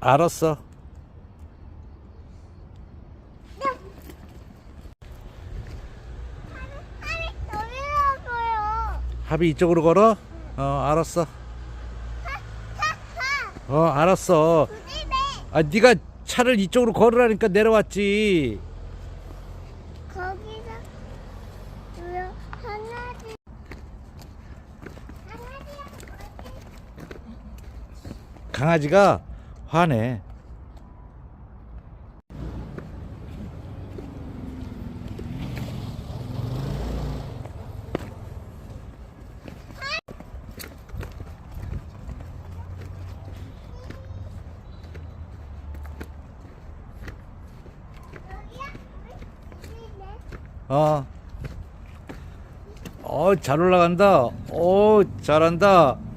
알았어. 합이 이쪽으로 걸어? 어, 알았어. 어, 알았어. 아, 네가 차를 이쪽으로 걸으라니까 내려왔지. 거기서 강아지 강아지가 화내. 어. 어, 잘 올라간다. 어, 잘한다.